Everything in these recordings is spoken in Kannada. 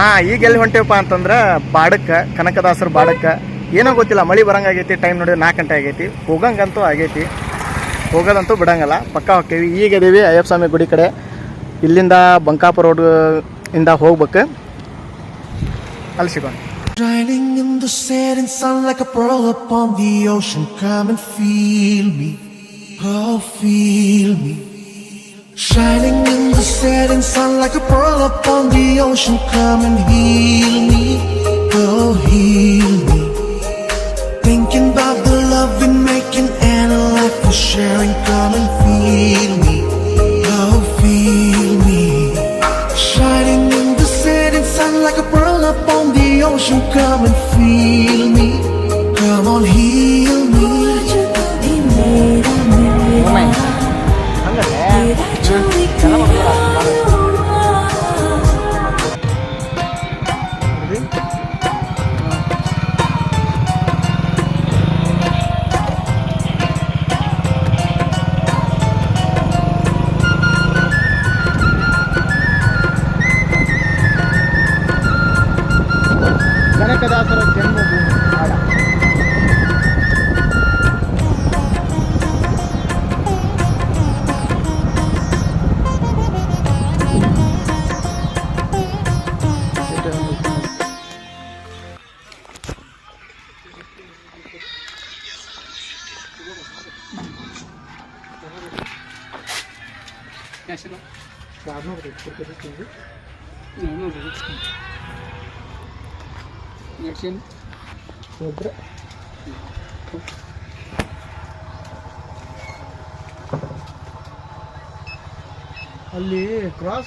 ಹಾಂ, ಈಗ ಎಲ್ಲಿ ಹೊಂಟೇವಪ್ಪ ಅಂತಂದ್ರೆ ಬಾಡಕ್ಕ, ಕನಕದಾಸರ ಬಾಡಕ್ಕ. ಏನೋ ಗೊತ್ತಿಲ್ಲ, ಮಳೆ ಬರಂಗಾಗೈತಿ ಟೈಮ್ ನೋಡಿ ನಾಲ್ಕು ಗಂಟೆ ಆಗೈತಿ. ಹೋಗಂಗಂತೂ ಆಗೈತಿ. ಹೋಗೋದಂತೂ ಬಿಡಂಗಲ್ಲ, ಪಕ್ಕ ಹೋಗ್ತೀವಿ. ಈಗ ಇದೀವಿ ಅಯ್ಯಪ್ಪ ಸ್ವಾಮಿ ಗುಡಿ ಕಡೆ. ಇಲ್ಲಿಂದ ಬಂಕಾಪುರ ರೋಡ್ ಇಂದ ಹೋಗ್ಬೇಕು. ಅಲ್ಲಿ ಸಿಗೋಣ. In the sun like a. Shining in the setting sun like a pearl upon the ocean. Come and heal me. Oh, heal me. Thinking about the love we're making and a life we're sharing. Come and feel me.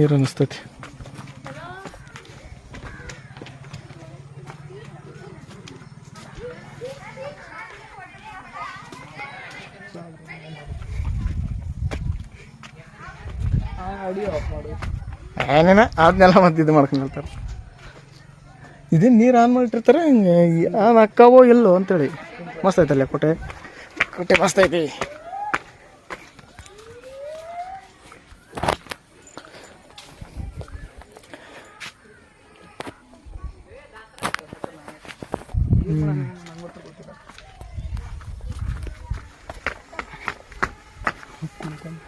ನೀರು ಅನಿಸ್ತೈತಿ ಏನೇನ? ಅದನ್ನೆಲ್ಲ ಮತ್ತೆ ಇದು ಮಾಡ್ಕೊಂಡಿರ್ತಾರೆ ಇದನ್ನ ನೀರು ಆನ್ ಮಾಡಿಟ್ಟಿರ್ತಾರೆ? ಹಿಂಗೆ ಆನ್ ಅಕ್ಕಾವೋ ಇಲ್ಲೋ ಅಂತೇಳಿ. ಮಸ್ತ್ ಐತಲ್ಲ ಕೋಟೆ ಕೊಟ್ಟೆ ಮಸ್ತ್ ಐತಿ.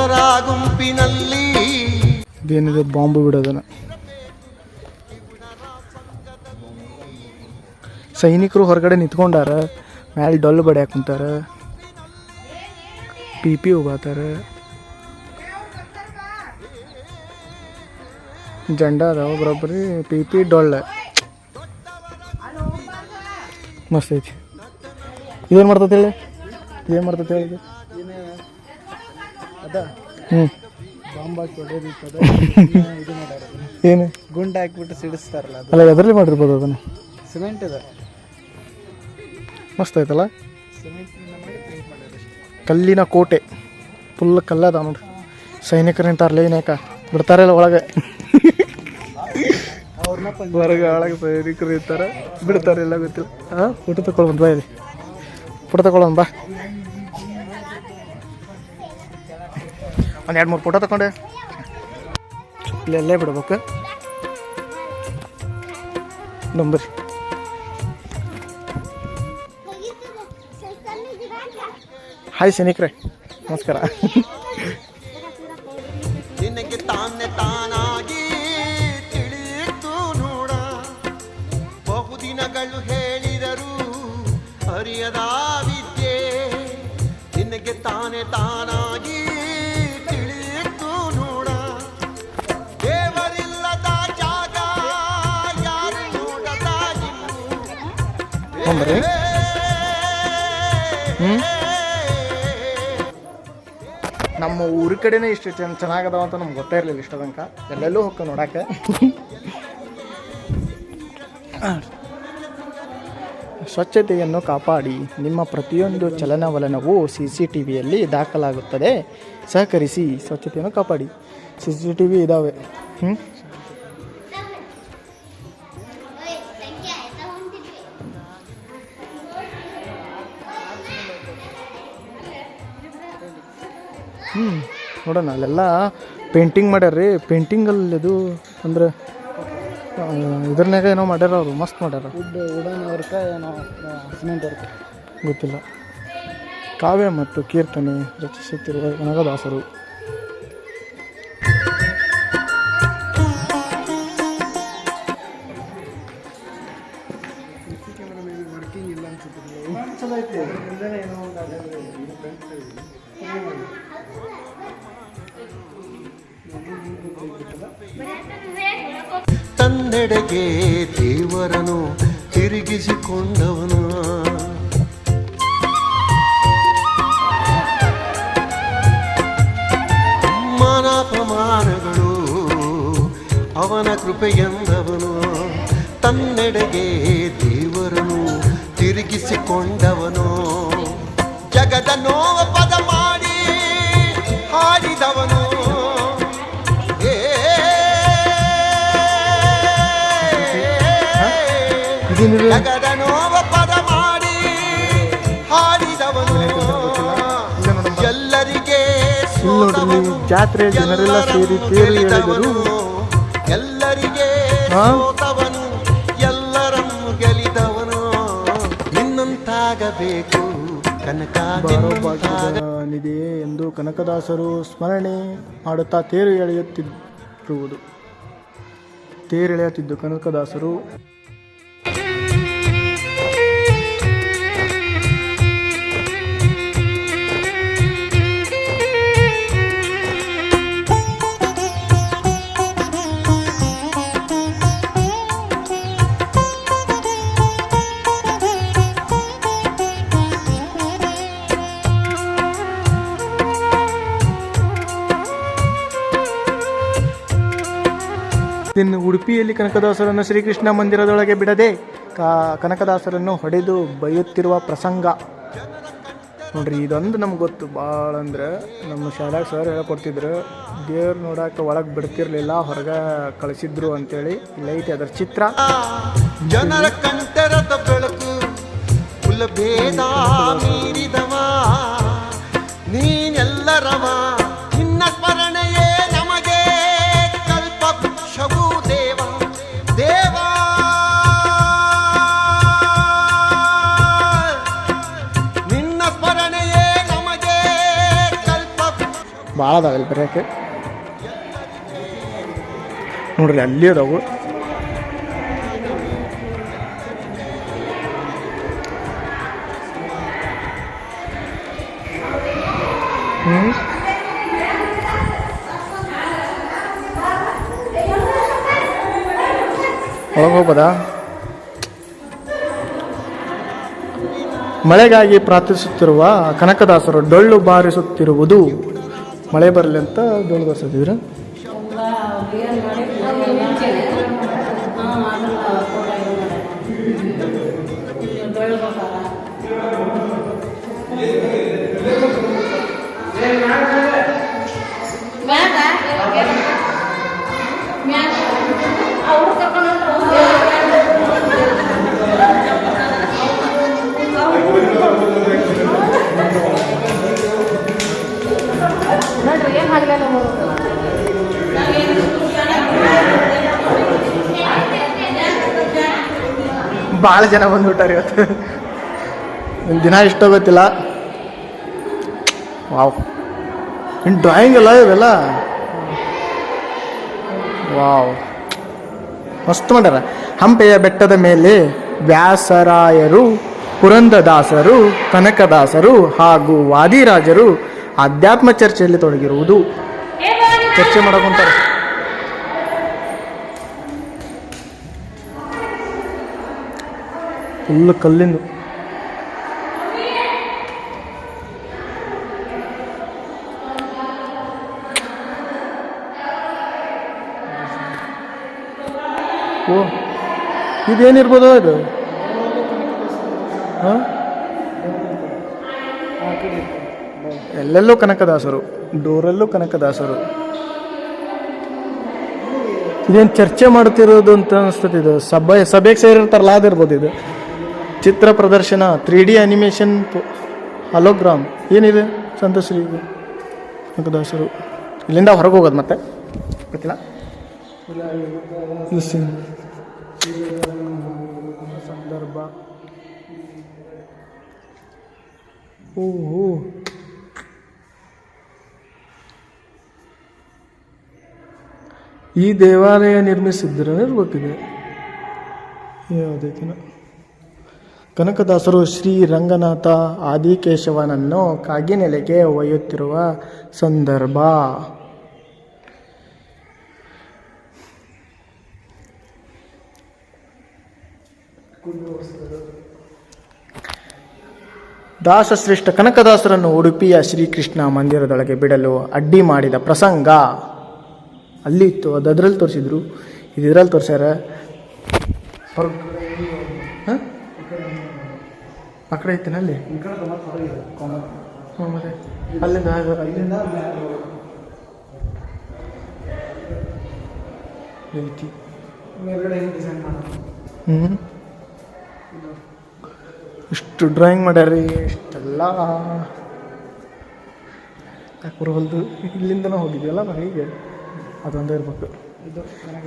ಕುರುಡರ ಗುಂಪಿನಲ್ಲಿ ಇದೇನಿದೆ ಬಾಂಬು ಬಿಡೋದನ್ನ ಸೈನಿಕರು ಹೊರಗಡೆ ನಿಂತ್ಕೊಂಡಾರ ಮ್ಯಾಲೆ ಡೊಲ್ ಬಡಿಯಾಕ ಕುಂತಾರ ಪಿ ಪಿ ಉಗಾತಾರ ಜಂಡ ಅದಾವ ಬರೋಬ್ಬರಿ ಪಿ ಪಿ ಡೊಳ್ಳ. ಮಸ್ತ್ ಐತಿ. ಇದೇನು ಮಾಡ್ತೈತಿ ಹೇಳಿ? ಏನು ಮಾಡ್ತೈತಿ ಹೇಳಿ? ಹ್ಞೂ ಏನು? ಗುಂಡ ಹಾಕ್ಬಿಟ್ಟು ಸಿಡಿಸ್ತಾರಲ್ಲ ಅದು. ಅಲ್ಲ ಅದರಲ್ಲಿ ಮಾಡಿರ್ಬೋದು ಅದನ್ನು. ಸಿಮೆಂಟ್ ಇದೆ. ಮಸ್ತ್ ಮಾಡಿದ್ರೆ ಕಲ್ಲಿನ ಕೋಟೆ. ಫುಲ್ ಕಲ್ಲದ ನೋಡ್ರಿ. ಸೈನಿಕರು ನಿಂತಾರಲ್ಲ ಏನೇಕ ಬಿಡ್ತಾರಲ್ಲ ಒಳಗೆ. ಅವ್ರನ್ನ ಹೊರಗೆ ಒಳಗೆ ಸೈನಿಕರು ಇರ್ತಾರೆ ಬಿಡ್ತಾರೆ ಎಲ್ಲ ಗೊತ್ತಿಲ್ಲ. ಹಾಂ ಫೋಟೋ ತಗೊಳ್ಬಂದು ಬಾ ಇಲ್ಲಿ. ಫೋಟೋ ತಗೊಳ್ಳೋಣ ಬಾ. ಒಂದು ಎರಡು ಮೂರು ಫೋಟೋ ತಗೊಂಡೆ ಇಲ್ಲೇ ಬಿಡ್ಬೇಕು. ನಂಬರ್ ಹಾಯ್ ಸೈನಿಕ್ರೆ ನಮಸ್ಕಾರ. ಹೇಳಿದರು ಅರಿಯದ ವಿದ್ಯೆ. ನಿನಗೆ ತಾನೆ ತಾನೆ ತೊಂಬರ್ರಿ. ಹ್ಞೂ ನಮ್ಮ ಊರ ಕಡೆನೇ ಇಷ್ಟು ಚೆನ್ನ ಚೆನ್ನಾಗದಾವ ಅಂತ ನಮ್ಗೆ ಗೊತ್ತೇ ಇರಲಿಲ್ಲ ಇಷ್ಟ ತನಕ ಎಲ್ಲೆಲ್ಲೂ ಹೋಗ್ಕ ನೋಡಕ್ಕೆ ಸ್ವಚ್ಛತೆಯನ್ನು ಕಾಪಾಡಿ. ನಿಮ್ಮ ಪ್ರತಿಯೊಂದು ಚಲನವಲನವು ಸಿ ಸಿ ಟಿ ವಿಯಲ್ಲಿ ದಾಖಲಾಗುತ್ತದೆ. ಸಹಕರಿಸಿ ಸ್ವಚ್ಛತೆಯನ್ನು ಕಾಪಾಡಿ. ಸಿ ಸಿ ಟಿ ವಿ ಇದ್ದಾವೆ ಹ್ಞೂ ಹ್ಞೂ ನೋಡೋಣ ಅಲ್ಲೆಲ್ಲ ಪೇಂಟಿಂಗ್ ಮಾಡ್ಯಾರ್ರಿ. ಪೇಂಟಿಂಗಲ್ಲಿ ಇದು ಅಂದ್ರೆ ಇದ್ರನ್ಯಾಗ ಏನೋ ಮಾಡ್ಯಾರ ಅವರು ಮಸ್ತ್ ಮಾಡ್ಯಾರ. ವುಡ್ ವುಡನ್ ವರ್ಕ ಏನೋ ಸಿಮೆಂಟ್ ವರ್ಕ್. ಗೊತ್ತಿಲ್ಲ. ಕಾವ್ಯ ಮತ್ತು ಕೀರ್ತನೆ ರಚಿಸುತ್ತಿರುವ ಕನಕದಾಸರು ಅವನ ಕೃಪೆಯೆಂದವನು ತನ್ನೆಡೆಗೆ ದೇವರನು ತಿರುಗಿಸಿಕೊಂಡವನು. ಜಗದ ನೋವ ಪದ ಮಾಡಿ ಹಾಡಿದವನು? ಜಗದ ನೋವ ಪದ ಮಾಡಿ ಹಾಡಿದವನು. ಎಲ್ಲರಿಗೆ ಇಲ್ಲಿ ನೋಡ್ರಿ ನೀವು ಜಾತ್ರೆ ಜನರೆಲ್ಲ ಸೇರಿ ತೇರು ಎಳೆದರು. ಎಲ್ಲರಿಗೆ ಹಾ? ಸೋತವನು ಎಲ್ಲರನ್ನು ಗೆಲಿದವನು ನಿನ್ನಂತಾಗಬೇಕು ಕನಕ ಬಾರೋ ಎಂದು ಕನಕದಾಸರು ಸ್ಮರಣೆ ಮಾಡುತ್ತಾ ತೇರು ಎಳೆಯುತ್ತಿರುವುದು. ತೇರೆಳೆಯುತ್ತಿದ್ದು ಕನಕದಾಸರು ಇನ್ನು ಉಡುಪಿಯಲ್ಲಿ ಕನಕದಾಸರನ್ನು ಶ್ರೀಕೃಷ್ಣ ಮಂದಿರದೊಳಗೆ ಬಿಡದೆ ಕನಕದಾಸರನ್ನು ಹೊಡೆದು ಬೈಯುತ್ತಿರುವ ಪ್ರಸಂಗ. ನೋಡ್ರಿ, ಇದೊಂದು ನಮ್ಗೆ ಗೊತ್ತು. ಭಾಳ ಅಂದ್ರೆ ನಮ್ಮ ಶಾಲೆಗೆ ಸರ್ ಹೇಳ್ಕೊಡ್ತಿದ್ರು, ದೇವ್ರು ನೋಡಕ್ಕೆ ಒಳಗೆ ಬಿಡ್ತಿರ್ಲಿಲ್ಲ, ಹೊರಗೆ ಕಳಿಸಿದ್ರು ಅಂತೇಳಿ ಲೈಟ್ ಅದರ ಚಿತ್ರ. ಜನರ ಕಂಠರದ ಬೆಳಕು ಕುಲಭೇದ ಮೀರಿದವ. ನೀನೆಲ್ಲರವ ಭಾಳ ಅದಾವಲ್ಲಿ ಬರೆಯೋಕ್ಕೆ ನೋಡ್ರಿ ಅಲ್ಲಿ ಅದಾವು. ಒಳಗೆ ಹೋಗ್ಬೋದಾ? ಮಳೆಗಾಗಿ ಪ್ರಾರ್ಥಿಸುತ್ತಿರುವ ಕನಕದಾಸರು ಡೊಳ್ಳು ಬಾರಿಸುತ್ತಿರುವುದು ಮಳೆ ಬರಲಿ ಅಂತ ಡೊಳ್ಳು ಬಾರಿಸುತ್ತಿದ್ರು ಅವ್ರು ಕರ್ಕೊಂಡು ಏನು ಭಾಳ ಜನ ಬಂದ್ಬಿಟ್ಟಾರೆ ಇವತ್ತು. ದಿನ ಇಷ್ಟ ಗೊತ್ತಿಲ್ಲ. ವಾವ್. ಇನ್ ಡ್ರಾಯಿಂಗ್ ಎಲ್ಲ ಇವೆಲ್ಲ? ವಾವ್. ಮಸ್ತ್ ಮಾಡ್ಯಾರ. ಹಂಪೆಯ ಬೆಟ್ಟದ ಮೇಲೆ ವ್ಯಾಸರಾಯರು, ಪುರಂದದಾಸರು, ಕನಕದಾಸರು ಹಾಗೂ ವಾದಿರಾಜರು ಆಧ್ಯಾತ್ಮ ಚರ್ಚೆಯಲ್ಲಿ ತೊಡಗಿರುವುದು ಚರ್ಚೆ ಮಾಡಕೊಂತಾರೆ. ಫುಲ್ ಕಲ್ಲಿಂದು. ಓ ಇದೇನಿರ್ಬೋದು ಇದು ಹಾಂ? ಎಲ್ಲೆಲ್ಲೂ ಕನಕದಾಸರು ಡೋರಲ್ಲೂ ಕನಕದಾಸರು. ಇದೇನು ಚರ್ಚೆ ಮಾಡ್ತಿರೋದು ಅಂತ ಅನಿಸ್ತದೆ ಇದು. ಸಭೆ ಸಭೆಗೆ ಸೇರಿರ್ತಾರಲ್ಲ ಅದಿರ್ಬೋದು ಇದು. ಚಿತ್ರ ಪ್ರದರ್ಶನ ತ್ರೀ ಡಿ ಅನಿಮೇಷನ್ ಹಲೋಗ್ರಾಮ್ ಏನಿದೆ? ಸಂತೋಷರಿ ಇದು ಕನಕದಾಸರು. ಇಲ್ಲಿಂದ ಹೊರಗೆ ಹೋಗೋದು ಮತ್ತೆ? ಗೊತ್ತಿಲ್ಲ. ಸಂದರ್ಭ ಓಹೋ. ಈ ದೇವಾಲಯ ನಿರ್ಮಿಸಿದ್ರೆ ಇರ್ಬೇಕಿದೆ ಯಾವುದೈತಿನ ಕನಕದಾಸರು ಶ್ರೀ ರಂಗನಾಥ ಆದಿಕೇಶವನನ್ನು ಕಾಗಿನೆಲೆಗೆ ಒಯ್ಯುತ್ತಿರುವ ಸಂದರ್ಭ. ದಾಸಶ್ರೇಷ್ಠ ಕನಕದಾಸರನ್ನು ಉಡುಪಿಯ ಶ್ರೀಕೃಷ್ಣ ಮಂದಿರದೊಳಗೆ ಬಿಡಲು ಅಡ್ಡಿ ಮಾಡಿದ ಪ್ರಸಂಗ. ಅಲ್ಲಿ ಇತ್ತು, ಅದು ಅದ್ರಲ್ಲಿ ತೋರಿಸಿದ್ರು. ಇದು ಇದ್ರಲ್ಲಿ ತೋರಿಸ್ಯಾರ. ಹಾಂ? ಆ ಕಡೆ ಐತೇನ ಅಲ್ಲಿ? ಹ್ಞೂ ಮತ್ತೆ ಅಲ್ಲಿಂದ ಅಲ್ಲಿಂದ ಐತಿ ಹ್ಞೂ ಇಷ್ಟು ಡ್ರಾಯಿಂಗ್ ಮಾಡ್ಯಾರಿ ಇಷ್ಟೆಲ್ಲ. ಯಾಕೆ ಹೊಲ್ದು ಇಲ್ಲಿಂದನೇ ಹೋಗಿದ್ವಲ್ಲ ಹೀಗೆ ಅದೊಂದೇ ಇರ್ಬೇಕು.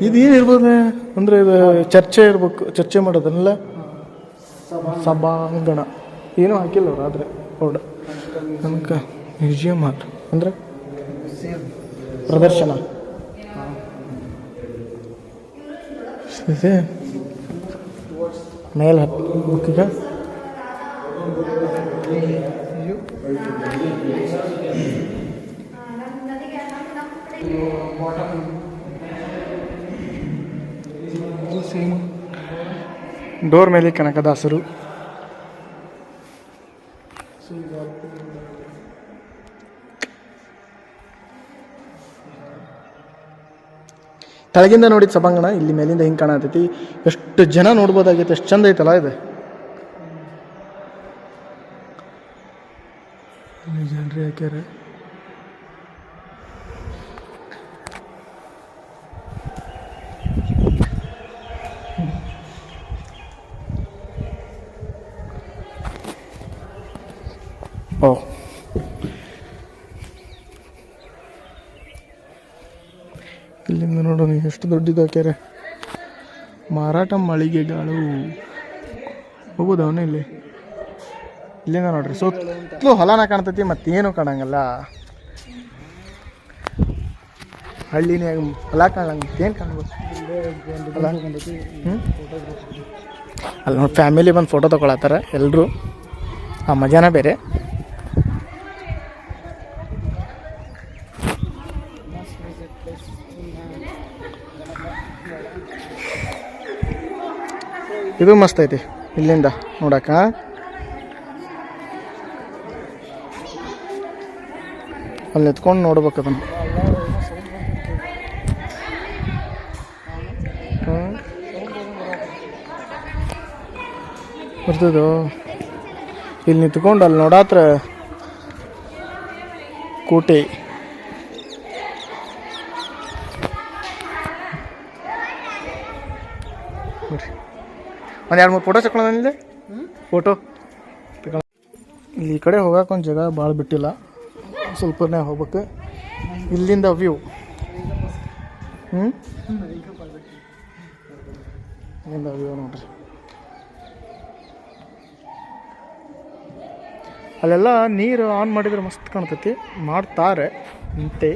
ಇದು ಏನು ಇರ್ಬೋದು ಅಂದರೆ ಇದು ಚರ್ಚೆ ಇರ್ಬೇಕು ಚರ್ಚೆ ಮಾಡೋದನ್ನೆಲ್ಲ ಸಭಾಂಗಣ. ಏನೂ ಹಾಕಿಲ್ಲ ಅವ್ರು ಆದರೆ ಹೌದು ನಮ್ಗೆ ಮ್ಯೂಸಿಯಂ ಹಾಲ್. ಅಂದರೆ? ಪ್ರದರ್ಶನ. ಇದೆ. ಮೇಲೆ ಬುಕ್ಕಿಗ. ಡೋರ್ ಮೇಲೆ ಕನಕದಾಸರು ಕೆಳಗಿಂದ ನೋಡಿದ ಸಭಾಂಗಣ, ಇಲ್ಲಿ ಮೇಲಿಂದ ಹಿಂಗೆ ಕಾಣತೈತಿ. ಎಷ್ಟು ಜನ ನೋಡ್ಬೋದಾಗಿತ್ತು, ಎಷ್ಟು ಚಂದ ಐತಲ್ಲ ಇದು. ಜನರೇ ಹಾಕ್ಯಾರ ಓ ಇಲ್ಲಿಂದ ನೋಡೋಣ ಎಷ್ಟು ದೊಡ್ಡದು ಕೆರೆ ಮಾರಾಟ ಮಳಿಗೆಗಳು. ಹೋಗೋದು ಅವನು ಇಲ್ಲಿ. ಇಲ್ಲಿಂದ ನೋಡ್ರಿ, ಸುತ್ತಲೂ ಹೊಲನ ಕಾಣ್ತೈತಿ, ಮತ್ತೇನು ಕಾಣಂಗಲ್ಲ. ಹಳ್ಳಿನೇ ಹೊಲ ಕಾಣಂಗ ಏನು ಕಾಣ್ಬೋದು? ಅಲ್ಲಿ ನೋಡಿ ಫ್ಯಾಮಿಲಿ ಬಂದು ಫೋಟೋ ತೊಗೊಳತ್ತಾರ ಎಲ್ಲರೂ ಆ ಮಜಾನ ಬೇರೆ. ಇದು ಮಸ್ತ್ ಐತಿ. ಇಲ್ಲಿಂದ ನೋಡಕ್ಕ ಅಲ್ಲಿ ನಿಂತ್ಕೊಂಡು ನೋಡ್ಬೇಕು ಅದನ್ನು. ಬರ್ತದೋ? ಇಲ್ಲಿ ನಿಂತ್ಕೊಂಡು ಅಲ್ಲಿ ನೋಡಾತ್ರ ಕೋಟೆ. ಒಂದು ಎರಡು ಮೂರು ಫೋಟೋ ತಗೊಳ್ಳೋದಿಲ್ಲ ಫೋಟೋ ಇಲ್ಲಿ ಈ ಕಡೆ ಹೋಗಕ್ಕೆ ಒಂದು ಜಾಗ ಭಾಳ ಬಿಟ್ಟಿಲ್ಲ. ಸ್ವಲ್ಪನೇ ಹೋಗ್ಬೇಕು. ಇಲ್ಲಿಂದ ವ್ಯೂ ಹ್ಞೂ ಇಲ್ಲಿಂದ ವ್ಯೂ ನೋಡ್ರಿ. ಅಲ್ಲೆಲ್ಲ ನೀರು ಆನ್ ಮಾಡಿದ್ರೆ ಮಸ್ತ್ ಕಾಣ್ತೈತಿ. ಮಾಡ್ತಾರೆ ಅಂತೆ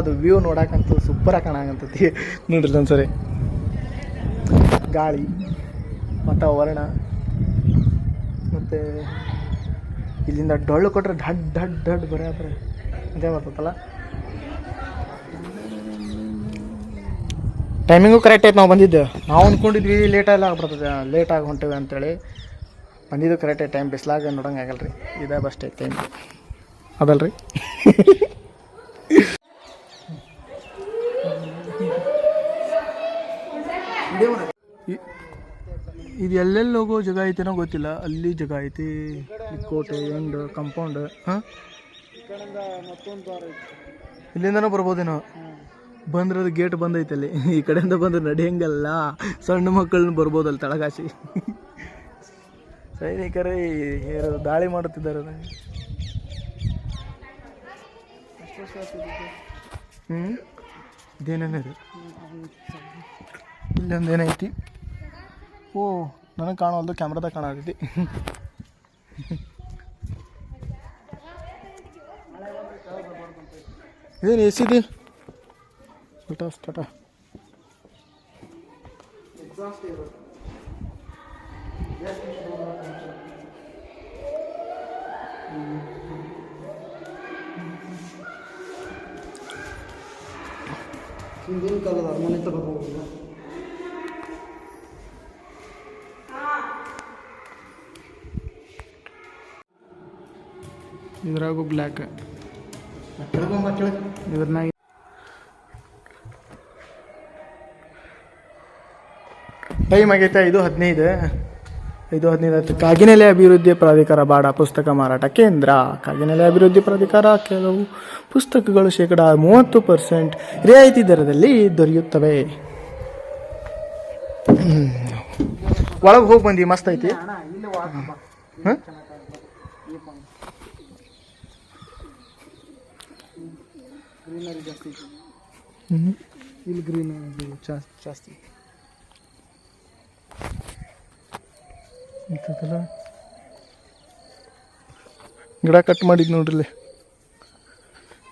ಅದು ವ್ಯೂ ನೋಡಕ್ಕಂತೂ ಸೂಪರಾಗಿ ಕಾಣಕಂತೈತಿ ನೋಡ್ರಿ ಒಂದ್ಸರಿ. ಗಾಳಿ ವಾತಾವರಣ ಮತ್ತು ಇಲ್ಲಿಂದ ಡೊಳ್ಳು ಕೊಟ್ಟರೆ ಢಡ್ ಡಡ್ ಢಡ್ ಬರೀ ಅದೇ ಬರ್ತೈತಲ್ಲ? ಟೈಮಿಂಗು ಕರೆಕ್ಟ್ ಐತೆ ನಾವು ಬಂದಿದ್ದು. ನಾವು ಅಂದ್ಕೊಂಡಿದ್ವಿ ಲೇಟಾಗಿ ಆಗ್ಬಿಡ್ತದೆ ಲೇಟಾಗಿ ಹೊಂಟೇವೆ ಅಂತೇಳಿ. ಬಂದಿದ್ದು ಕರೆಕ್ಟ್ ಟೈಮ್ ಬಿಸ್ಲಾಗ ನೋಡಂಗೆ ಆಗಲ್ಲ ರೀ ಇದೇ ಬಸ್ಟ್ ಐತೆ ಟೈಮ್ ಅದಲ್ರಿ? ಇದು ಎಲ್ಲೆಲ್ಲಿ ಹೋಗೋ ಜಾಗ ಐತೆನೋ ಗೊತ್ತಿಲ್ಲ. ಅಲ್ಲಿ ಜಾಗ ಐತಿ ಕೋಟೆ ಎಂಡ್ ಕಂಪೌಂಡ್ ಇಲ್ಲಿಂದನೂ ಬರ್ಬೋದೇನೋ? ಬಂದ್ರೆ ಗೇಟ್ ಬಂದೈತೆ ಅಲ್ಲಿ. ಈ ಕಡೆಯಿಂದ ಬಂದ್ರೆ ನಡೆಯಂಗಲ್ಲ. ಸಣ್ಣ ಮಕ್ಕಳನ್ನ ಬರ್ಬೋದಲ್ಲ ತಳಗಾಸಿ. ಸೈನಿಕರೇ ದಾಳಿ ಮಾಡುತ್ತಿದ್ದಾರೆ ಹ್ಮ್? ಇದೇನೇನಿದೆ ಇಲ್ಲೊಂದು ಏನೈತಿ ಓ, ನನಗೆ ಕಾಣವಲ್ದು, ಕ್ಯಾಮ್ರಾದಾಗ ಕಾಣತೈತಿ ಏನು ಎ ಸಿದು ಟಾಟಾ ಟಾಟಾ. ಹಿಂದಿನ ಕಾಲದ ಅರಮನೆ ಥರ ಇದ್ರಾಗು ಬ್ಲ್ಯಾಕ್. ಇದ್ರನ್ನಾಗ ಟೈಮ್ ಆಗೈತೆ ಐದು ಹದಿನೈದು. ಐದು ಹದಿನೈದು ಆಯ್ತು. ಕಾಗಿನೆಲೆ ಅಭಿವೃದ್ಧಿ ಪ್ರಾಧಿಕಾರ ಬಾಡ ಪುಸ್ತಕ ಮಾರಾಟ ಕೇಂದ್ರ. ಕಾಗಿನೆಲೆ ಅಭಿವೃದ್ಧಿ ಪ್ರಾಧಿಕಾರ ಕೆಲವು ಪುಸ್ತಕಗಳು ಶೇಕಡ ಮೂವತ್ತು ಪರ್ಸೆಂಟ್ ರಿಯಾಯಿತಿ ದರದಲ್ಲಿ ದೊರೆಯುತ್ತವೆ. ಒಳಗೆ ಹೋಗಿ ಬಂದಿ ಮಸ್ತ್ ಐತಿ. ಹಾಂ ಗ್ರೀನರಿ ಜಾಸ್ತಿ ಇಲ್ಲಿ ಗ್ರೀನ್ ಜಾಸ್ತಿ ಇಂಥದ್ದೆಲ್ಲ. ಗಿಡ ಕಟ್ ಮಾಡಿದ್ ನೋಡ್ರಿ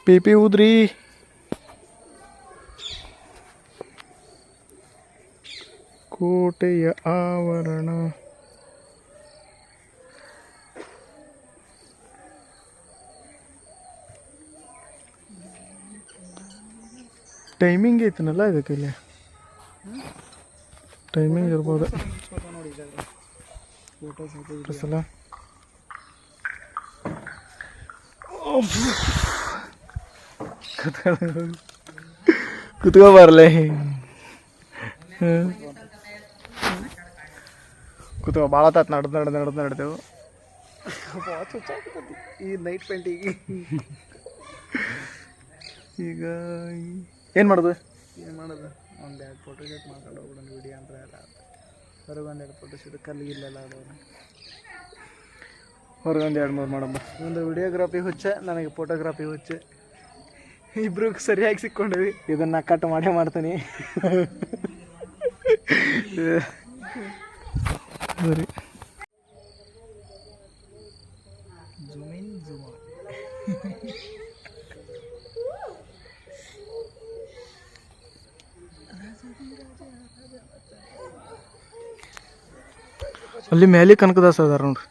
ಪಿ ಪಿ ಊದ್ರಿ ಕೋಟೆಯ ಆವರಣ. ಟೈಮಿಂಗ್ ಐತನಲ್ಲ ಇದಕ್ಕೆ ಇಲ್ಲಿ? ಟೈಮಿಂಗ್ ಇರ್ಬೋದು. ಸಲ ಕುತ್ಕೋ ಬರಲೇ ಕುತ್ಕೋ ಭಾಳ ತಾತ್ ನಡ್ದು ನಡ್ದು ನಡ್ದು ನಡ್ದೆವು. ಈ ನೈಟ್ ಪೇಂಟಿಗೆ ಈಗ. ಏನು ಮಾಡೋದು? ಏನು ಮಾಡೋದು? ಒಂದು ಎರಡು ಫೋಟೋ ಶೂಟ್ ಮಾಡ್ಕೊಂಡು ಹೋಗ್ಬಿಡೋಣ ವಿಡಿಯೋ ಅಂತ ಎಲ್ಲ ಹೊರಗೆ ಒಂದು ಎರಡು ಫೋಟೋ ಶೂಟ್ ಕಲ್ಲು ಇಲ್ಲೆಲ್ಲ ಆಡೋಣ ಹೊರಗೆ ಒಂದು ಎರಡು ಮೂರು ಮಾಡಮ್ಮ ಒಂದು ವಿಡಿಯೋಗ್ರಾಫಿ ಹುಚ್ಚ ನನಗೆ ಫೋಟೋಗ್ರಾಫಿ ಹುಚ್ಚ. ಇಬ್ರು ಸರಿಯಾಗಿ ಸಿಕ್ಕೊಂಡ್ವಿ. ಇದನ್ನ ಕಟ್ ಮಾಡೇ ಮಾಡ್ತೀನಿ. ಸರಿ. ಅಲ್ಲಿ ಮೇಲೆ ಕನಕದಾಸ ಅದಾರ ನೋಡ್ರಿ.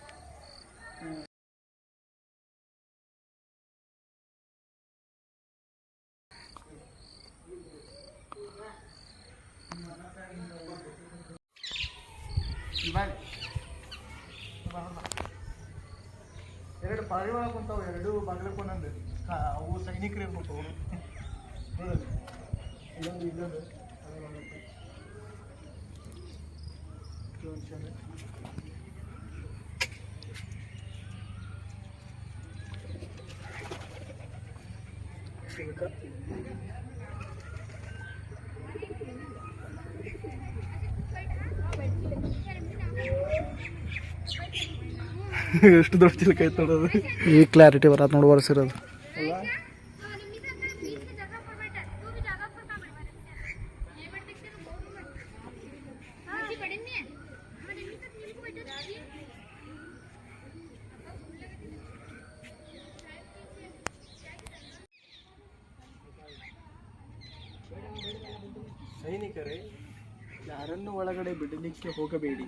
ಎರಡು ಪಾರಿವಾಳ ಕುಂತಾವ ಎರಡು ಬಾಗಿಲಕ್ಕೆ ಒಂದೊಂದು ಅವು ಸೈನಿಕರು ಇರ್ಬೇಕು ಅವರು. ಇಲ್ಲೊಂದು ಇಲ್ಲೊಂದು. ಎಷ್ಟು ದೊಡ್ಡ ಚಿಲ್ಕ ಐತೆ ನೋಡೋದು ಈ ಕ್ಲಾರಿಟಿ ಬರತ್ತೆ ನೋಡಿ ಒರೆಸಿರೋದು. ಬಿಡಲಿಕ್ಕೆ ಹೋಗಬೇಡಿ.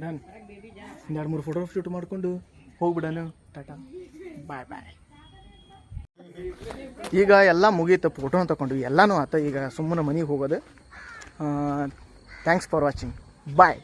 ಡನ್. ಎರಡು ಮೂರು ಫೋಟೋ ಶೂಟ್ ಮಾಡಿಕೊಂಡು ಹೋಗ್ಬಿಡೋಣ. ಟಾಟಾ. ಬಾಯ್ ಬಾಯ್. ಈಗ ಎಲ್ಲ ಮುಗೀತು ಫೋಟೋ ತಗೊಂಡ್ವಿ. ಎಲ್ಲನೂ ಆತ ಈಗ ಸುಮ್ಮನೆ ಮನೆಗೆ ಹೋಗೋದು. Thanks for watching bye